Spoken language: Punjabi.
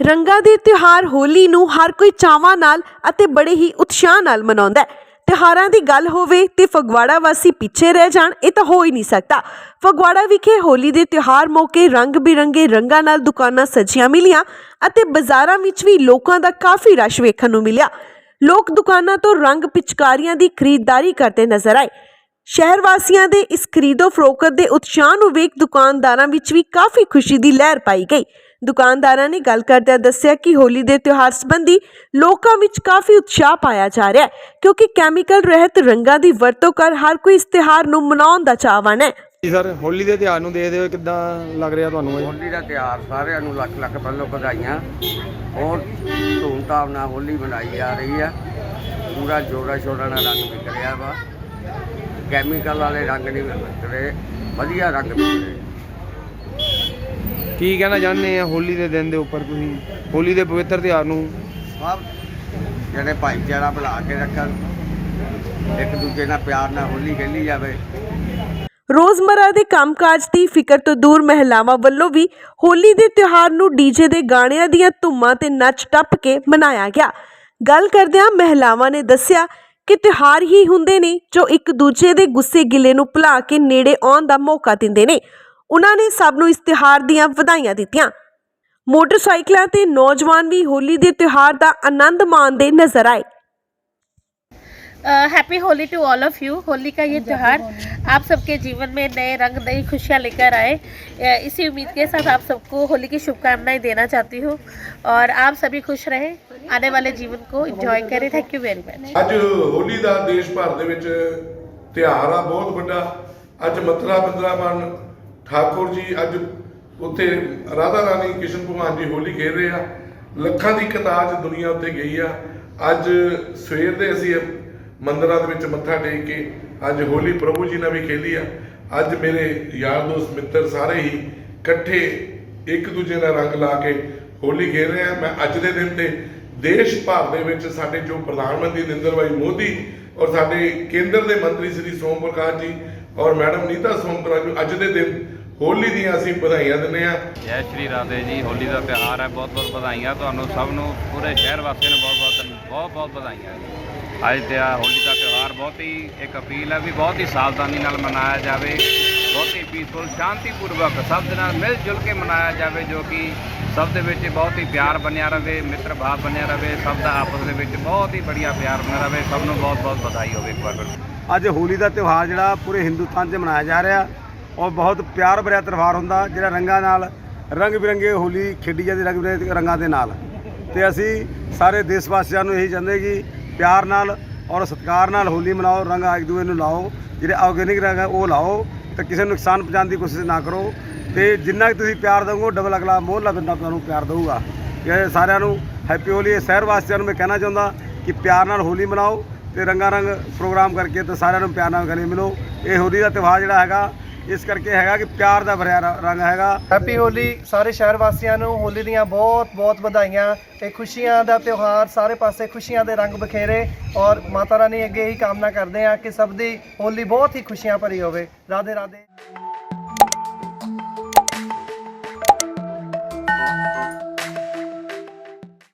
ਰੰਗਾਂ ਦੇ ਤਿਉਹਾਰ ਹੋਲੀ ਨੂੰ ਹਰ ਕੋਈ ਚਾਵਾਂ ਨਾਲ ਅਤੇ ਬੜੇ ਹੀ ਉਤਸ਼ਾਹ ਨਾਲ ਮਨਾਉਂਦਾ ਹੈ। ਤਿਉਹਾਰਾਂ ਦੀ ਗੱਲ ਹੋਵੇ ਤੇ ਫਗਵਾੜਾ ਵਾਸੀ ਪਿੱਛੇ ਰਹਿ ਜਾਣ, ਇਹ ਤਾਂ ਹੋ ਹੀ ਨਹੀਂ ਸਕਦਾ। ਫਗਵਾੜਾ ਵਿਖੇ ਹੋਲੀ ਦੇ ਤਿਉਹਾਰ ਮੌਕੇ ਰੰਗ ਬਿਰੰਗੇ ਰੰਗਾਂ ਨਾਲ ਦੁਕਾਨਾਂ ਸਜੀਆਂ ਮਿਲੀਆਂ ਅਤੇ ਬਾਜ਼ਾਰਾਂ ਵਿੱਚ ਵੀ ਲੋਕਾਂ ਦਾ ਕਾਫੀ ਰਸ਼ ਵੇਖਣ ਨੂੰ ਮਿਲਿਆ। ਲੋਕ ਦੁਕਾਨਾਂ ਤੋਂ ਰੰਗ ਪਿਚਕਾਰੀਆਂ ਦੀ ਖਰੀਦਦਾਰੀ ਕਰਦੇ ਨਜ਼ਰ ਆਏ। ਸ਼ਹਿਰ ਵਾਸੀਆਂ ਦੇ ਇਸ ਖਰੀਦੋ ਫਰੋਖਤ ਦੇ ਉਤਸ਼ਾਹ ਨੂੰ ਵੇਖ ਦੁਕਾਨਦਾਰਾਂ ਵਿੱਚ ਵੀ ਕਾਫੀ ਖੁਸ਼ੀ ਦੀ ਲਹਿਰ ਪਾਈ ਗਈ। ਦੁਕਾਨਦਾਰਾਂ ਨੇ ਗੱਲ ਕਰਦਿਆਂ ਦੱਸਿਆ ਕਿ ਹੋਲੀ ਦੇ ਤਿਉਹਾਰ ਸੰਬੰਧੀ ਲੋਕਾਂ ਵਿੱਚ ਕਾਫੀ ਉਤਸ਼ਾਹ ਪਾਇਆ ਜਾ ਰਿਹਾ ਹੈ ਕਿਉਂਕਿ ਕੈਮੀਕਲ ਰਹਿਤ ਰੰਗਾਂ ਦੀ ਵਰਤੋਂ ਕਰ ਹਰ ਕੋਈ ਇਸ ਤਿਉਹਾਰ ਨੂੰ ਮਨਾਉਣ ਦਾ ਚਾਹਵਾਨ ਹੈ। ਜੀ ਸਰ ਹੋਲੀ ਦੇ ਤਿਉਹਾਰ ਨੂੰ ਦੇਖਦੇ ਹੋਏ ਕਿੱਦਾਂ ਲੱਗ ਰਿਹਾ ਤੁਹਾਨੂੰ ਇਹ? ਹੋਲੀ ਦਾ ਤਿਉਹਾਰ ਸਾਰਿਆਂ ਨੂੰ ਲੱਖ ਲੱਖ ਪਹਿਲੋਂ ਵਧਾਈਆਂ। ਬਹੁਤ ਧੂਮਧਾਮ ਨਾਲ ਹੋਲੀ ਮਨਾਈ ਜਾ ਰਹੀ ਹੈ। ਪੂਰਾ ਜੋੜਾ ਸ਼ੋਰਾ ਨਾਲ ਰੰਗ ਵਿਕ ਰਿਹਾ ਵਾ। ਕੈਮੀਕਲ ਵਾਲੇ ਰੰਗ ਨਹੀਂ ਵਿਕ ਰਹੇ ਵਧੀਆ ਰੰਗ ਵਿਕ ਰਹੇ ਕੀ ਕਹਿਣਾ ਚਾਹੁੰਦੇ ਆ ਹੋਲੀ ਦੇ ਦਿਨ ਦੇ ਉੱਪਰ ਤੁਸੀਂ? ਹੋਲੀ ਦੇ ਪਵਿੱਤਰ ਤਿਉਹਾਰ ਨੂੰ? ਸਭ ਜਿਹੜੇ ਭਾਈਚਾਰਾ ਬਣਾ ਕੇ ਰੱਖਣ ਇੱਕ ਦੂਜੇ ਨਾਲ ਪਿਆਰ ਨਾਲ ਹੋਲੀ ਖੇਲੀ ਜਾਵੇ। ਰੋਜ਼ਮਰਾ ਦੇ ਕੰਮਕਾਜ ਦੀ ਫਿਕਰ ਤੋਂ ਦੂਰ ਮਹਿਲਾਵਾਂ ਵੱਲੋਂ ਵੀ ਹੋਲੀ ਦੇ ਤਿਉਹਾਰ ਨੂੰ ਡੀਜੇ ਦੇ ਗਾਣਿਆਂ ਦੀਆਂ ਧੁੰਮਾਂ ਤੇ ਨੱਚ ਟੱਪ ਕੇ ਮਨਾਇਆ ਗਿਆ। ਗੱਲ ਕਰਦਿਆਂ ਮਹਿਲਾਵਾਂ ਨੇ ਦੱਸਿਆ ਕਿ ਤਿਉਹਾਰ ਹੀ ਹੁੰਦੇ ਨੇ ਜੋ ਇੱਕ ਦੂਜੇ ਦੇ ਗੁੱਸੇ ਗਿਲੇ ਨੂੰ ਭੁਲਾ ਕੇ ਨੇੜੇ ਆਉਣ ਦਾ ਮੌਕਾ ਦਿੰਦੇ ਨੇ। ਉਹਨਾਂ ਨੇ ਸਭ ਨੂੰ ਇਸ ਤਿਉਹਾਰ ਦੀਆਂ ਵਧਾਈਆਂ ਦਿੱਤੀਆਂ ਮੋਟਰਸਾਈਕਲਾਂ ਤੇ ਨੌਜਵਾਨ ਵੀ ਹੋਲੀ ਦੇ ਤਿਉਹਾਰ ਦਾ ਆਨੰਦ माणते नजर आए happy Holi to all of you Holi का ये त्यौहार आप सबके जीवन में नए रंग नई खुशियाँ लेकर आए अ, इसी उम्मीद के साथ आप सबको होली की शुभकामनाएं देना चाहती हूँ और आप सभी खुश रहें आने वाले जीवन को एंजॉय करें थैंक यू वेरी मच ਅੱਜ ਹੋਲੀ ਦਾ ਦੇਸ਼ ਭਰ ਦੇ ਵਿੱਚ ਤਿਉਹਾਰ ਆ ਬਹੁਤ ਵੱਡਾ ਅੱਜ ਮਥੁਰਾ ਬ੍ਰਿੰਦਾਵਨ ਠਾਕੁਰ ਜੀ ਅੱਜ ਉੱਥੇ ਰਾਧਾ ਰਾਣੀ ਕ੍ਰਿਸ਼ਨ ਭਗਵਾਨ ਜੀ ਹੋਲੀ ਖੇਡ ਰਹੇ ਆ। ਲੱਖਾਂ ਦੀ ਕਤਾਰ 'ਚ ਦੁਨੀਆ ਉੱਤੇ ਗਈ ਆ। ਅੱਜ ਸਵੇਰ ਦੇ ਅਸੀਂ ਮੰਦਰਾਂ ਦੇ ਵਿੱਚ ਮੱਥਾ ਟੇਕ ਕੇ ਅੱਜ ਹੋਲੀ ਪ੍ਰਭੂ ਜੀ ਨਾਲ ਵੀ ਖੇਲੀ ਆ। ਅੱਜ ਮੇਰੇ ਯਾਰ ਦੋਸਤ ਮਿੱਤਰ ਸਾਰੇ ਹੀ ਇਕੱਠੇ ਇੱਕ ਦੂਜੇ ਨਾਲ ਰੰਗ ਲਾ ਕੇ ਹੋਲੀ ਖੇਡ ਰਹੇ ਆ। ਮੈਂ ਅੱਜ ਦੇ ਦਿਨ ਤੇ ਦੇਸ਼ ਭਰ ਦੇ ਵਿੱਚ ਸਾਡੇ ਜੋ ਪ੍ਰਧਾਨ ਮੰਤਰੀ ਨਰਿੰਦਰ ਭਾਈ ਮੋਦੀ ਔਰ ਸਾਡੇ ਕੇਂਦਰ ਦੇ ਮੰਤਰੀ ਸ੍ਰੀ ਸੋਮ ਪ੍ਰਕਾਸ਼ ਜੀ ਔਰ ਮੈਡਮ ਨੀਤਾ ਸੋਮ ਪ੍ਰਕਾਸ਼ ਨੂੰ ਅੱਜ ਦੇ ਦਿਨ ਹੋਲੀ ਦੀਆਂ ਅਸੀਂ ਵਧਾਈਆਂ ਦਿੰਦੇ ਆ ਜੈ ਸ਼੍ਰੀ ਰਾਧੇ ਜੀ ਹੋਲੀ ਦਾ ਤਿਉਹਾਰ ਹੈ ਬਹੁਤ ਬਹੁਤ ਵਧਾਈਆਂ ਤੁਹਾਨੂੰ ਸਭ ਨੂੰ ਪੂਰੇ ਸ਼ਹਿਰ ਵਾਸੀਆਂ ਨੂੰ ਬਹੁਤ ਬਹੁਤ ਬਹੁਤ ਬਹੁਤ ਵਧਾਈਆਂ ਜੀ। ਅੱਜ ਤੇ ਆ ਹੋਲੀ ਦਾ ਤਿਉਹਾਰ ਬਹੁਤ ਹੀ ਇੱਕ ਅਪੀਲ ਹੈ ਵੀ ਬਹੁਤ ਹੀ ਸਾਵਧਾਨੀ ਨਾਲ ਮਨਾਇਆ ਜਾਵੇ ਬਹੁਤ ਹੀ ਪੀਸਫੁਲ ਸ਼ਾਂਤੀਪੂਰਵਕ ਸਭ ਦੇ ਨਾਲ ਮਿਲ ਜੁਲ ਕੇ ਮਨਾਇਆ ਜਾਵੇ ਜੋ ਕਿ ਸਭ ਦੇ ਵਿੱਚ ਬਹੁਤ ਹੀ ਪਿਆਰ ਬਣਿਆ ਰਵੇ ਮਿੱਤਰ ਭਾਵ ਬਣਿਆ ਰਵੇ ਸਭ ਦਾ ਆਪਸ ਦੇ ਵਿੱਚ ਬਹੁਤ ਹੀ ਬੜੀਆ ਪਿਆਰ ਬਣਿਆ ਰਵੇ ਸਭ ਨੂੰ ਬਹੁਤ ਬਹੁਤ ਵਧਾਈ ਹੋਵੇ ਇੱਕ ਵਾਰ ਅੱਜ ਹੋਲੀ ਦਾ ਤਿਉਹਾਰ ਜਿਹੜਾ ਪੂਰੇ ਹਿੰਦੁਸਤਾਨ 'ਚ ਮਨਾਇਆ ਜਾ ਰਿਹਾ ਔਰ ਬਹੁਤ ਪਿਆਰ ਭਰਿਆ ਤਿਉਹਾਰ ਹੁੰਦਾ, ਜਿਹੜਾ ਰੰਗਾਂ ਨਾਲ ਰੰਗ ਬਿਰੰਗੇ ਹੋਲੀ ਖੇਡੀ ਜਾਂਦੀ ਰੰਗ ਬਿਰੰਗੇ ਰੰਗਾਂ ਦੇ ਨਾਲ। ਤੇ ਅਸੀਂ ਸਾਰੇ ਦੇਸ਼ ਵਾਸੀਆਂ ਨੂੰ ਇਹੀ ਚਾਹੁੰਦੇ ਕਿ ਪਿਆਰ ਨਾਲ ਔਰ ਸਤਿਕਾਰ ਨਾਲ ਹੋਲੀ ਮਨਾਓ, ਰੰਗ ਇੱਕ ਦੂਜੇ ਨੂੰ ਲਾਓ, ਜਿਹੜੇ ਆਰਗੇਨਿਕ ਰੰਗ ਹੈ ਉਹ ਲਾਓ, ਤੇ ਕਿਸੇ ਨੂੰ ਨੁਕਸਾਨ ਪਹੁੰਚਾਉਣ ਦੀ ਕੋਸ਼ਿਸ਼ ਨਾ ਕਰੋ। ਤੇ ਜਿੰਨਾ ਕੁ ਤੁਸੀਂ ਪਿਆਰ ਦਿਓਗੇ ਡਬਲ ਅਗਲਾ ਮੋਹਲਾ ਬੰਦਾ ਤੁਹਾਨੂੰ ਪਿਆਰ ਦੇਊਗਾ। ਇਹ ਸਾਰਿਆਂ ਨੂੰ ਹੈਪੀ ਹੋਲੀ। ਸ਼ਹਿਰ ਵਾਸੀਆਂ ਨੂੰ ਮੈਂ ਕਹਿਣਾ ਚਾਹੁੰਦਾ ਕਿ ਪਿਆਰ ਨਾਲ ਹੋਲੀ ਮਨਾਓ ਤੇ ਰੰਗਾ ਰੰਗ ਪ੍ਰੋਗਰਾਮ ਕਰਕੇ ਤੇ ਸਾਰਿਆਂ ਨੂੰ ਪਿਆਰ ਨਾਲ ਗਲੇ ਮਿਲੋ। ਇਹ ਹੋਲੀ ਦਾ ਤਿਉਹਾਰ ਜਿਹੜਾ ਹੈਗਾ ਇਸ ਕਰਕੇ ਹੈਗਾ ਕਿ ਪਿਆਰ ਦਾ ਭਰਿਆ ਰ- ਰੰਗ ਹੈਗਾ। ਹੈਪੀ ਹੋਲੀ ਸਾਰੇ ਸ਼ਹਿਰ ਵਾਸੀਆਂ ਨੂੰ, ਹੋਲੀ ਦੀਆਂ ਬਹੁਤ ਬਹੁਤ ਵਧਾਈਆਂ ਤੇ ਖੁਸ਼ੀਆਂ ਦਾ ਤਿਉਹਾਰ ਸਾਰੇ ਪਾਸੇ ਖੁਸ਼ੀਆਂ ਦੇ ਰੰਗ ਬਖੇਰੇ ਔਰ ਮਾਤਾ ਰਾਣੀ ਅੱਗੇ ਹੀ ਕਾਮਨਾ ਕਰਦੇ ਆ ਕਿ ਸਭ ਦੀ ਹੋਲੀ ਬਹੁਤ ਹੀ ਖੁਸ਼ੀਆਂ ਭਰੀ ਹੋਵੇ। ਰਾਧੇ ਰਾਧੇ